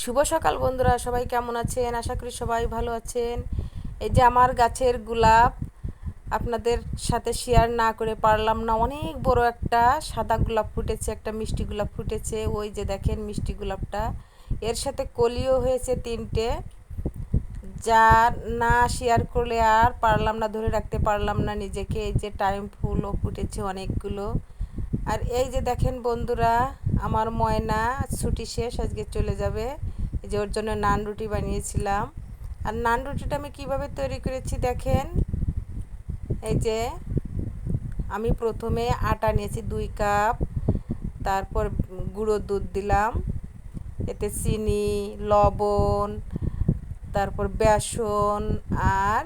শুভ সকাল বন্ধুরা, সবাই কেমন আছেন? আশা করি সবাই ভালো আছেন। এই যে আমার গাছের গোলাপ, আপনাদের সাথে শেয়ার না করে পারলাম না, অনেক বড় একটা সাদা গোলাপ ফুটেছে, একটা মিষ্টি গোলাপ ফুটেছে। ওই যে দেখেন মিষ্টি গোলাপটা। এর সাথে কলিও হয়েছে তিনটে। যা না শেয়ার করলে আর পারলাম না, ধরে রাখতে পারলাম না নিজেকে। এই যে টাইম ফুলও ফুটেছে অনেকগুলো। আর এই যে দেখেন বন্ধুরা, আমার ময়না ছুটি শেষ, আজকে চলে যাবে। এই যে ওর জন্য নান রুটি বানিয়েছিলাম। আর নান রুটিটা আমি কীভাবে তৈরি করেছি দেখেন? এই যে আমি প্রথমে আটা নিয়েছি দুই কাপ, তারপর গুঁড়ো দুধ দিলাম, এতে চিনি, লবণ, তারপর বেসন, আর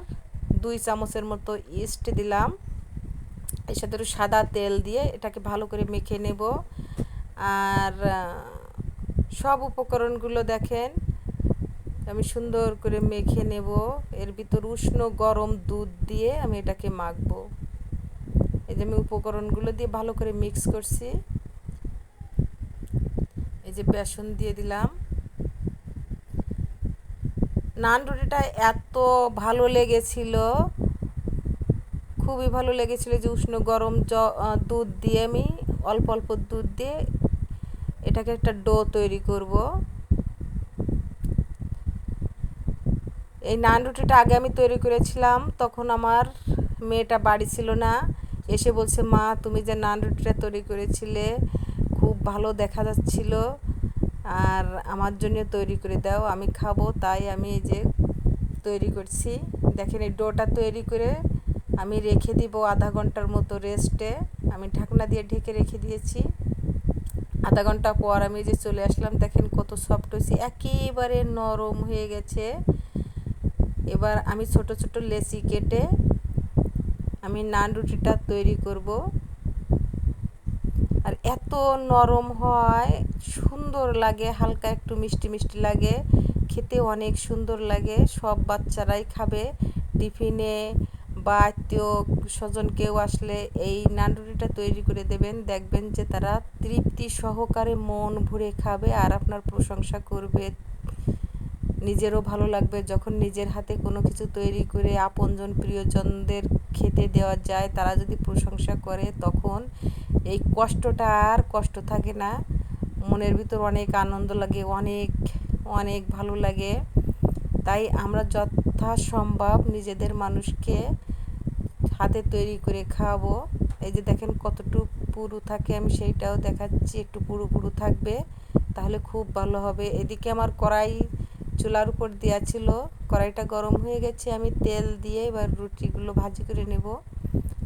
দুই চামচের মতো ইস্ট দিলাম। সাথে একটু সাদা তেল দিয়ে এটাকে ভালো করে মেখে নেব। আর সব উপকরণগুলো দেখেন, আমি সুন্দর করে মেখে নেব। এর ভিতর উষ্ণ গরম দুধ দিয়ে আমি এটাকে মাখবো। এই যে আমি উপকরণগুলো দিয়ে ভালো করে মিক্স করছি। এই যে বেসন দিয়ে দিলাম। নান রুটিটা এত ভালো লেগেছিল। খুবই ভালো লেগেছিল যে উষ্ণ গরম জ দুধ দিয়ে আমি অল্প অল্প দুধ দিয়ে এটাকে একটা ডো তৈরি করব। এই নান রুটিটা আগে আমি তৈরি করেছিলাম, তখন আমার মেয়েটা বাড়ি ছিল না। এসে বলছে, মা, তুমি যে নান রুটিটা তৈরি করেছিলে, খুব ভালো দেখা যাচ্ছিল, আর আমার জন্য তৈরি করে দাও, আমি খাব। তাই আমি এই যে তৈরি করছি। দেখেন এই ডোটা তৈরি করে আমি রেখে দিব আধা ঘণ্টার মতো রেস্টে আমি ঢাকনা দিয়ে ঢেকে রেখে দিয়েছি। আধা ঘণ্টা পর আমি যে চলে আসলাম, দেখেন কত সফট হয়েছে। একেবারে নরম হয়ে গেছে। এবার আমি ছোট ছোট লেচি কেটে আমি নান রুটিটা তৈরি করব। আর এত নরম হয়, সুন্দর লাগে, হালকা একটু মিষ্টি মিষ্টি লাগে। খেতে অনেক সুন্দর লাগে, সব বাচ্চারাই খাবে। টিফিনে বা আত্মীয় স্বজন কেউ আসলে এই নানরুটিটা তৈরি করে দেবেন, দেখবেন যে তারা তৃপ্তি সহকারে মন ভরে খাবে আর আপনার প্রশংসা করবে। নিজেরও ভালো লাগবে যখন নিজের হাতে কোনো কিছু তৈরি করে আপনজন প্রিয়জনদের খেতে দেওয়া যায়, তারা যদি প্রশংসা করে তখন এই কষ্টটা আর কষ্ট থাকে না। মনের ভিতর অনেক আনন্দ লাগে, অনেক অনেক ভালো লাগে। তাই আমরা যথাসম্ভব নিজেদের মানুষকে হাতে তৈরি করে খাওয়াবো। এই যে দেখেন কতটুকু পুরু থাকে, আমি সেইটাও দেখাচ্ছি, একটু পুরু পুরু থাকবে, তাহলে খুব ভালো হবে। এদিকে আমার কড়াই চুলার উপর দেওয়া ছিল, কড়াইটা গরম হয়ে গেছে, আমি তেল দিয়ে এবার রুটিগুলো ভাজি করে নেব।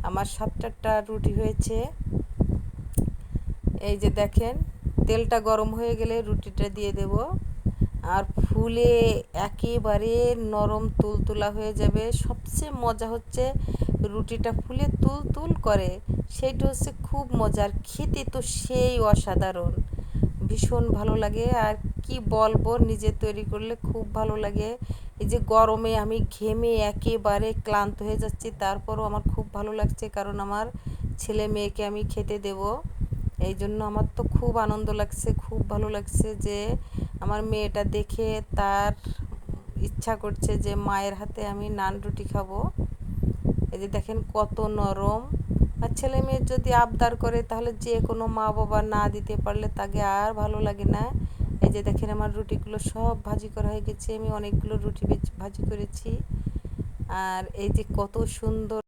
আমার সাতটা রুটি হয়েছে। এই যে দেখেন, তেলটা গরম হয়ে গেলে রুটিটা দিয়ে দেব। আর ফুলে একেবারে নরম তুলতুলা হয়ে যাবে। সবচেয়ে মজা হচ্ছে রুটিটা ফুলে তুল তুল করে সেইটা হচ্ছে খুব মজার, খেতে তো সেই অসাধারণ। ভীষণ ভালো লাগে। আর কি বলব, নিজে তৈরি করলে খুব ভালো লাগে। এই যে গরমে আমি ঘেমে একেবারে ক্লান্ত হয়ে যাচ্ছি, তারপরও আমার খুব ভালো লাগছে কারণ আমার ছেলে মেয়েকে আমি খেতে দেব। এই জন্য আমার তো খুব আনন্দ লাগছে, খুব ভালো লাগছে যে আমার মেয়েটা দেখে তার ইচ্ছা করছে যে মায়ের হাতে আমি নান রুটি খাব। এই যে দেখেন কত নরম। আর ছেলে মেয়ের যদি আবদার করে, তাহলে যে কোনো মা বাবা না দিতে পারলে তাকে আর ভালো লাগে না। এই যে দেখেন আমার রুটিগুলো সব ভাজি করা হয়ে গেছে। আমি অনেকগুলো রুটি ভাজি করেছি। আর এই যে কত সুন্দর